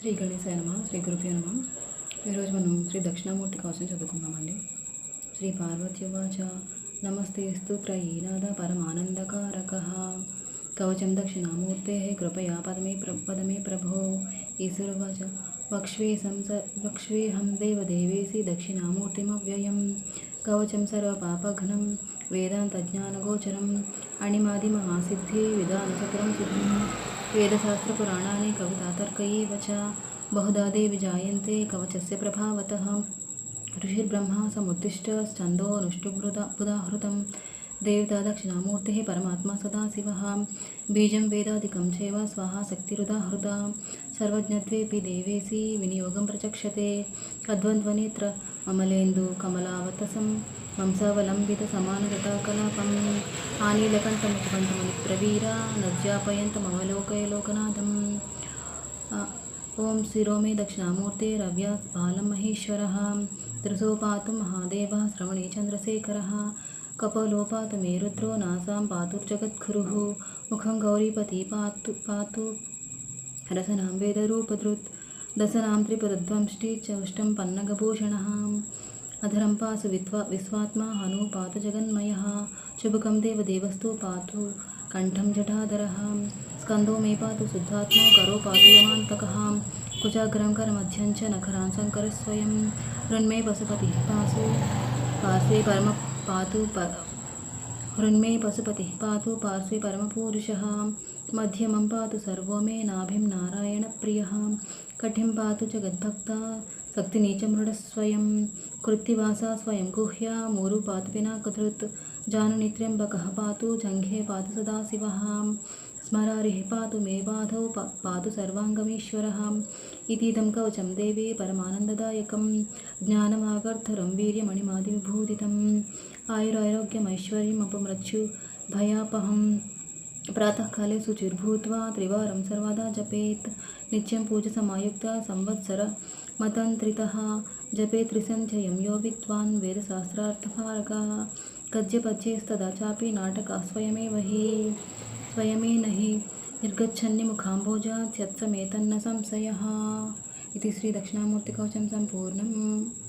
శ్రీ గణేశాయ నమ శ్రీ గురుభ్యో నమ. ఈరోజు మనం శ్రీ దక్షిణామూర్తి కోసం చదువుకుందామండి. శ్రీ పార్వత్యవాచ నమస్తే స్తోత్రయీనాథ పరమానందకారక. కవచం దక్షిణామూర్తే కృపయా పదమే ప్ర పదమే ప్రభో. ఈశ్వరవాచ వక్ష్వే సంస వక్ష్వేహం దేవదేవేసి దక్షిణామూర్తిమవ్యయం. కవచం సర్వపాపఘ్నం వేదాంతజ్ఞానగోచరం అణిమాదిమహాసిద్ధి విధానచక్రం సిద్ధం वेदशास्त्रपुराणानि कवितातर्क एव च बहुधा देवि जायन्ते कवचस्य प्रभावतः ऋषिर्ब्रह्मा समुद्दिष्टश्चन्दोऽनुष्टुभृत उदाहृतं देवता दक्षिणामूर्तिः परमात्मा सदाशिवः बीजं वेदादिकं चैव स्वाहा शक्तिरुदाहृता सर्वज्ञत्वेऽपि देवेसि विनियोगं प्रचक्षते अद्वन्द्वनेत्र अमलेन्दु कमलावतसं వంశావలంబిత వంశావలంబితసమానగతాకలాపం. ఆనీలకంఠముఖకంఠమునిప్రవీరా నజ్జాపయంతమవలోకయ లోకనాథం ఓం శిరో మే దక్షిణామూర్తే రవ్యాస్ బాలం మహేశ్వర త్రిసోపాతు మహాదేవ శ్రవణే చంద్రశేఖర. కపలోపాత మే రుద్రో నాసాం పాతుర్జగద్గురు ముఖం గౌరీపతి పాతు పాతు రసనాం వేదరూపదృత్ దశనాం త్రిపురధ్వంష్టి చౌష్టం పన్నగభూషణ. अधरम पास विश्वा विश्वात्मा हनु पातु जगन्मयः देव देवस्तु पातु। कंठम जटाधर। स्कंदो मे पा शुद्धात्मा, करो पात यमाक कुजाग्र कर करमध्यं च शंकर स्वयं हृन्मे पशुपति पासु पार्श्वे परम पातु पर पशुपति पशुपतिः पार्शे परम परमपूरुषः। मध्यमं पातु सर्व मे नारायण प्रिय कठिं पा जगद्भक्ता। शक्तिचमृस्वय కృత్తివాస స్వయం గుహ్య మూరు పాతు పినాకృత్ జాను బకః పాతు జంఘే పాతు సదాశివ స్మరారి పాతు మే బాధౌ పాతు సర్వాంగమీశ్వర ఇదీదం కవచం దేవీ పరమానందదాయకం జ్ఞానమాగర్ధరం వీర్యమణిమాది వీర్యమణిమాదివిభూదితం ఆయురారోగ్యమైశ్వర్యం అపమృత్యు భయాపహం ప్రాతకాలే శుచిర్భూత్వా త్రివారం సర్వదా జపేత్ నిత్యం పూజ సమాయుక్త సంవత్సర मतन्त्रितः जपे त्रिसन्ध्ययं यो विद्वान् वेदशास्त्रार्थभारकः गद्यपद्यैस्तदा चापि नाटका स्वयमेव हि स्वयमेन हि निर्गच्छन्निमुखाम्भोजात् यत्समेतन्न संशयः। इति श्रीदक्षिणामूर्तिकवचं सम्पूर्णम्।